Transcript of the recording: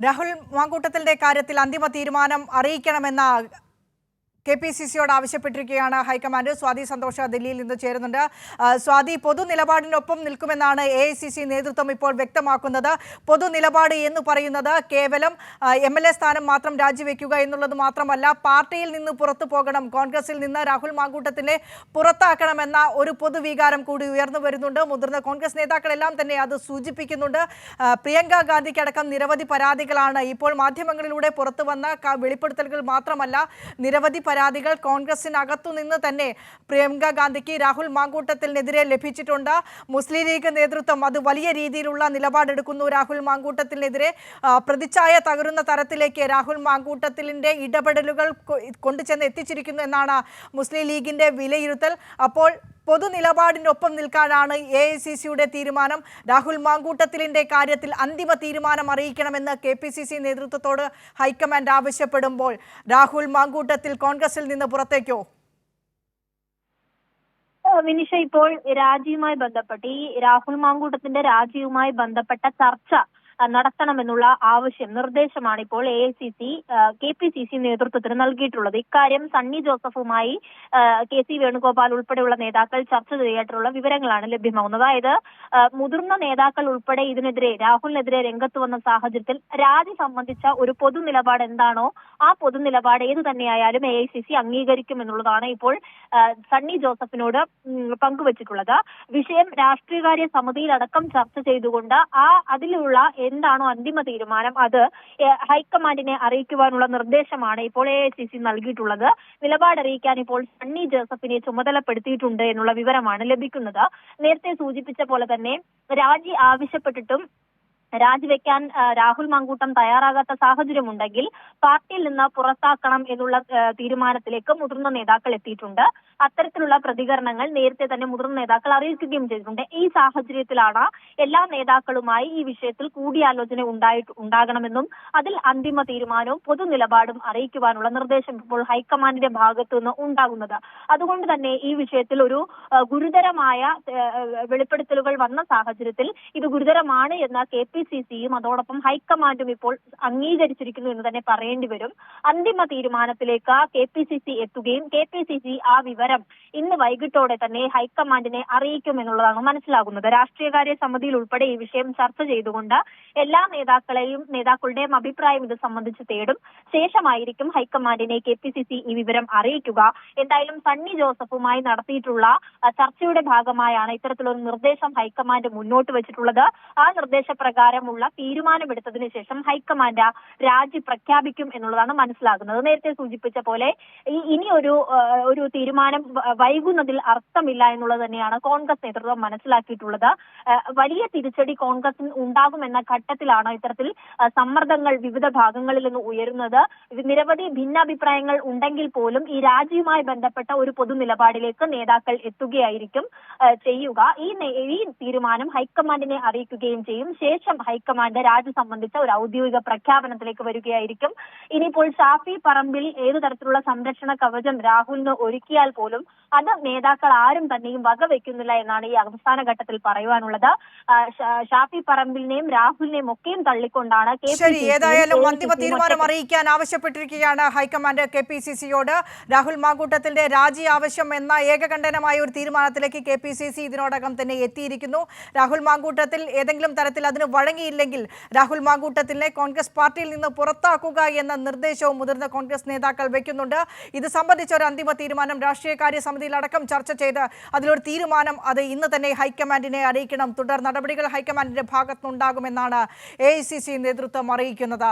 രാഹുൽ മാങ്കൂട്ടത്തിന്റെ കാര്യത്തിൽ അന്തിമ തീരുമാനം അറിയിക്കണമെന്ന കെ പി സി സിയോട് ആവശ്യപ്പെട്ടിരിക്കുകയാണ് ഹൈക്കമാൻഡ്. സ്വാതി സന്തോഷ ദില്ലിയിൽ നിന്ന് ചേരുന്നുണ്ട്. സ്വാതി പൊതു നിലപാടിനൊപ്പം നിൽക്കുമെന്നാണ് എ ഐ സി സി നേതൃത്വം ഇപ്പോൾ വ്യക്തമാക്കുന്നത്. പൊതു നിലപാട് എന്ന് പറയുന്നത് കേവലം എം എൽ എ സ്ഥാനം മാത്രം രാജിവെക്കുക എന്നുള്ളത് മാത്രമല്ല പാർട്ടിയിൽ നിന്ന് പുറത്തു പോകണം കോൺഗ്രസിൽ നിന്ന് രാഹുൽ മാങ്കൂട്ടത്തിനെ പുറത്താക്കണമെന്ന ഒരു പൊതുവികാരം കൂടി ഉയർന്നു വരുന്നുണ്ട്. മുതിർന്ന കോൺഗ്രസ് നേതാക്കളെല്ലാം തന്നെ അത് സൂചിപ്പിക്കുന്നുണ്ട്. പ്രിയങ്ക ഗാന്ധിക്കടക്കം നിരവധി പരാതികളാണ് ഇപ്പോൾ മാധ്യമങ്ങളിലൂടെ പുറത്തു വന്ന വെളിപ്പെടുത്തലുകൾ മാത്രമല്ല നിരവധി പരാതികൾ കോൺഗ്രസിനകത്തു നിന്ന് തന്നെ പ്രിയങ്ക ഗാന്ധിക്ക് രാഹുൽ മാങ്കൂട്ടത്തിനെതിരെ ലഭിച്ചിട്ടുണ്ട്. മുസ്ലിം ലീഗ് നേതൃത്വം അത് വലിയ രീതിയിലുള്ള നിലപാടെടുക്കുന്നു. രാഹുൽ മാങ്കൂട്ടത്തിനെതിരെ പ്രതിച്ഛായ തകരുന്ന തരത്തിലേക്ക് രാഹുൽ മാങ്കൂട്ടത്തിലിന്റെ ഇടപെടലുകൾ കൊണ്ടുചെന്ന് എത്തിച്ചിരിക്കുന്നു എന്നാണ് മുസ്ലിം ലീഗിന്റെ വിലയിരുത്തൽ. അപ്പോൾ പൊതു നിലപാടിനൊപ്പം നിൽക്കാനാണ് എ ഐ സി സിയുടെ തീരുമാനം. രാഹുൽ മാങ്കൂട്ടത്തിലിന്റെ കാര്യത്തിൽ അന്തിമ തീരുമാനം അറിയിക്കണമെന്ന് കെ പി സി സി നേതൃത്വത്തോട് ഹൈക്കമാൻഡ് ആവശ്യപ്പെടുമ്പോൾ രാഹുൽ മാങ്കൂട്ടത്തിൽ കോൺഗ്രസിൽ നിന്ന് പുറത്തേക്കോ? വിനിഷ ഇപ്പോൾ രാജിയുമായി ബന്ധപ്പെട്ട് ഈ രാഹുൽ മാങ്കൂട്ടത്തിന്റെ രാജിയുമായി ബന്ധപ്പെട്ട ചർച്ച നടത്തണമെന്നുള്ള ആവശ്യം നിർദ്ദേശമാണ് ഇപ്പോൾ A I C C K P C C നേതൃത്വത്തിന് നൽകിയിട്ടുള്ളത്. ഇക്കാര്യം സണ്ണി ജോസഫുമായി കെ സി വേണുഗോപാൽ ഉൾപ്പെടെയുള്ള നേതാക്കൾ ചർച്ച ചെയ്തിട്ടുള്ള വിവരങ്ങളാണ് ലഭ്യമാകുന്നത്. അതായത് മുതിർന്ന നേതാക്കൾ ഉൾപ്പെടെ ഇതിനെതിരെ രാഹുലിനെതിരെ രംഗത്ത് വന്ന സാഹചര്യത്തിൽ രാജി സംബന്ധിച്ച ഒരു പൊതു നിലപാട് എന്താണോ ആ പൊതു നിലപാട് ഏത് തന്നെയായാലും എ ഐ സി സി അംഗീകരിക്കും എന്നുള്ളതാണ് ഇപ്പോൾ സണ്ണി ജോസഫിനോട് പങ്കുവച്ചിട്ടുള്ളത്. വിഷയം രാഷ്ട്രീയകാര്യ സമിതിയിലടക്കം ചർച്ച ചെയ്തുകൊണ്ട് ആ അതിലുള്ള എന്താണോ അന്തിമ തീരുമാനം അത് ഹൈക്കമാൻഡിനെ അറിയിക്കുവാനുള്ള നിർദ്ദേശമാണ് ഇപ്പോൾ എ ഐ സി സി നൽകിയിട്ടുള്ളത്. നിലപാടറിയിക്കാൻ ഇപ്പോൾ സണ്ണി ജോസഫിനെ ചുമതലപ്പെടുത്തിയിട്ടുണ്ട് എന്നുള്ള വിവരമാണ് ലഭിക്കുന്നത്. നേരത്തെ സൂചിപ്പിച്ച പോലെ തന്നെ രാജി ആവശ്യപ്പെട്ടിട്ടും രാജിവെക്കാൻ രാഹുൽ മങ്കൂട്ടം തയ്യാറാകാത്ത സാഹചര്യമുണ്ടെങ്കിൽ പാർട്ടിയിൽ നിന്ന് പുറത്താക്കണം എന്നുള്ള തീരുമാനത്തിലേക്ക് മുതിർന്ന നേതാക്കൾ എത്തിയിട്ടുണ്ട്. അത്തരത്തിലുള്ള പ്രതികരണങ്ങൾ നേരത്തെ തന്നെ മുതിർന്ന നേതാക്കൾ അറിയിക്കുകയും ചെയ്തിട്ടുണ്ട്. ഈ സാഹചര്യത്തിലാണ് എല്ലാ നേതാക്കളുമായി ഈ വിഷയത്തിൽ കൂടിയാലോചന ഉണ്ടായിട്ട് ഉണ്ടാകണമെന്നും അതിൽ അന്തിമ തീരുമാനവും പൊതു നിലപാടും അറിയിക്കുവാനുള്ള നിർദ്ദേശം ഇപ്പോൾ ഹൈക്കമാൻഡിന്റെ ഭാഗത്തു നിന്ന് ഉണ്ടാകുന്നത്. അതുകൊണ്ട് തന്നെ ഈ വിഷയത്തിൽ ഒരു ഗുരുതരമായ വെളിപ്പെടുത്തലുകൾ വന്ന സാഹചര്യത്തിൽ ഇത് ഗുരുതരമാണ് എന്ന കെ പി സി സിയും അതോടൊപ്പം ഹൈക്കമാൻഡും ഇപ്പോൾ അംഗീകരിച്ചിരിക്കുന്നു എന്ന് തന്നെ പറയേണ്ടി വരും. അന്തിമ തീരുമാനത്തിലേക്ക് കെ പി സി സി എത്തുകയും കെ പി സി സി ആ വിവരം ഇന്ന് വൈകിട്ടോടെ തന്നെ ഹൈക്കമാൻഡിനെ അറിയിക്കും എന്നുള്ളതാണ് മനസ്സിലാകുന്നത്. രാഷ്ട്രീയകാര്യ സമിതിയിൽ ഉൾപ്പെടെ ഈ വിഷയം ചർച്ച ചെയ്തുകൊണ്ട് എല്ലാ നേതാക്കളെയും നേതാക്കളുടെയും അഭിപ്രായം ഇത് സംബന്ധിച്ച് തേടും. ശേഷമായിരിക്കും ഹൈക്കമാൻഡിനെ കെ പി സി സി ഈ വിവരം അറിയിക്കുക. എന്തായാലും സണ്ണി ജോസഫുമായി നടത്തിയിട്ടുള്ള ചർച്ചയുടെ ഭാഗമായാണ് ഇത്തരത്തിലൊരു നിർദ്ദേശം ഹൈക്കമാൻഡ് മുന്നോട്ട് വെച്ചിട്ടുള്ളത്. ആ നിർദ്ദേശപ്രകാരമുള്ള തീരുമാനമെടുത്തതിന് ശേഷം ഹൈക്കമാൻഡ് രാജി പ്രഖ്യാപിക്കും എന്നുള്ളതാണ് മനസ്സിലാകുന്നത്. നേരത്തെ സൂചിപ്പിച്ച പോലെ ഈ ഇനി ഒരു ഒരു തീരുമാനം വൈകുന്നതിൽ അർത്ഥമില്ല എന്നുള്ളത് തന്നെയാണ് കോൺഗ്രസ് നേതൃത്വം മനസ്സിലാക്കിയിട്ടുള്ളത്. വലിയ തിരിച്ചടി കോൺഗ്രസിന് ഉണ്ടാകുമെന്ന ഘട്ടത്തിലാണ് ഇത്തരത്തിൽ സമ്മർദ്ദങ്ങൾ വിവിധ ഭാഗങ്ങളിൽ നിന്ന് ഉയരുന്നത്. നിരവധി ഭിന്നാഭിപ്രായങ്ങൾ ഉണ്ടെങ്കിൽ പോലും ഈ രാജിയുമായി ബന്ധപ്പെട്ട ഒരു പൊതു നിലപാടിലേക്ക് നേതാക്കൾ എത്തുകയായിരിക്കും ചെയ്യുക. ഈ ഈ തീരുമാനം ഹൈക്കമാൻഡിനെ അറിയിക്കുകയും ചെയ്യും. ശേഷം ഹൈക്കമാൻഡ് രാജി സംബന്ധിച്ച ഒരു ഔദ്യോഗിക പ്രഖ്യാപനത്തിലേക്ക് വരികയായിരിക്കും. ഇനിയിപ്പോൾ ഷാഫി പറമ്പിൽ ഏതു തരത്തിലുള്ള സംരക്ഷണ കവചം രാഹുലിന് ഒരുക്കിയാൽ പോലും അത് നേതാക്കൾ ആരും തന്നെയും വകവെക്കുന്നില്ല എന്നാണ് ഈ അവസാന ഘട്ടത്തിൽ പറയുവാനുള്ളത്. ഷാഫി പറമ്പിലിനെയും രാഹുലിനെയും ഒക്കെയും തള്ളിക്കൊണ്ടാണ് ശരി ഏതായാലും അന്തിമ തീരുമാനം അറിയിക്കാൻ ആവശ്യപ്പെട്ടിരിക്കുകയാണ് high command K P C സിയോട്. Rahul മാങ്കൂട്ടത്തിന്റെ രാജി ആവശ്യം എന്ന ഏകകണ്ഠനമായ ഒരു തീരുമാനത്തിലേക്ക് കെ പി സി സി ഇതിനോടകം തന്നെ എത്തിയിരിക്കുന്നു. രാഹുൽ മാങ്കൂട്ടത്തിൽ ഏതെങ്കിലും തരത്തിൽ അതിന് വഴങ്ങിയില്ലെങ്കിൽ രാഹുൽ മാങ്കൂട്ടത്തിനെ കോൺഗ്രസ് പാർട്ടിയിൽ നിന്ന് പുറത്താക്കുക എന്ന നിർദ്ദേശവും മുതിർന്ന കോൺഗ്രസ് നേതാക്കൾ വയ്ക്കുന്നുണ്ട്. ഇത് സംബന്ധിച്ച ഒരു അന്തിമ തീരുമാനം രാഷ്ട്രീയകാര്യ സമിതിയിലടക്കം ചർച്ച ചെയ്ത് അതിലൊരു തീരുമാനം അത് ഇന്ന് തന്നെ ഹൈക്കമാൻഡിനെ അറിയിക്കണം. തുടർ നടപടികൾ ഹൈക്കമാൻഡിന്റെ ഭാഗത്തുനിന്നുണ്ടാകുമെന്നാണ് എ ഐ സി സി നേതൃത്വം അറിയിക്കുന്നത്.